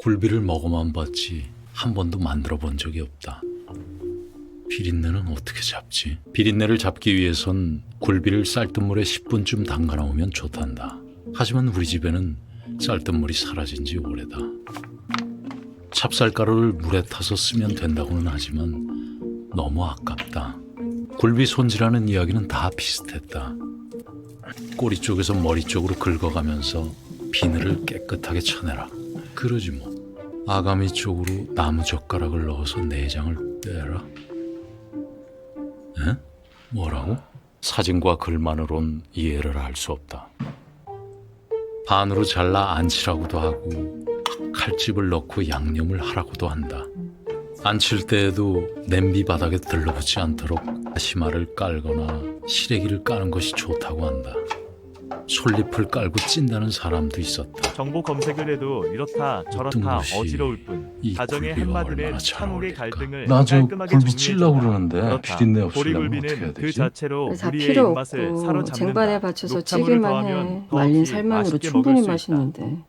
굴비를 먹어만 봤지 한 번도 만들어 본 적이 없다. 비린내는 어떻게 잡지? 비린내를 잡기 위해선 굴비를 쌀뜨물에 10분쯤 담가 놓으면 좋단다. 하지만 우리 집에는 쌀뜨물이 사라진 지 오래다. 찹쌀가루를 물에 타서 쓰면 된다고는 하지만 너무 아깝다. 굴비 손질하는 이야기는 다 비슷했다. 꼬리 쪽에서 머리 쪽으로 긁어가면서 비늘을 깨끗하게 쳐내라. 그러지 뭐. 아가미 쪽으로 나무 젓가락을 넣어서 내장을 빼라. 에? 뭐라고? 사진과 글만으론 이해를 할 수 없다. 반으로 잘라 안치라고도 하고 칼집을 넣고 양념을 하라고도 한다. 안칠 때에도 냄비 바닥에 들러붙지 않도록 다시마를 깔거나 시래기를 까는 것이 좋다고 한다. 솔잎을 깔고 찐다는 사람도 있었다. 정보 검색을 해도 이렇다 저렇다 어지러울 뿐 이 가정의 굴비와 얼마나 잘 한옥의 어울릴까? 갈등을 나 저 깔끔하게 굴비 찔려고. 그러는데 그렇다. 비린내 없으려면 어떻게 해야 보리굴비는 그 되지? 자체로 다 우리의 필요 입맛을 없고 사로잡는다. 쟁반에 받쳐서 녹차물을 찌기만 해. 더하면 더 말린 없이 살만으로 맛있게 충분히 먹을 수 있다. 맛있는데.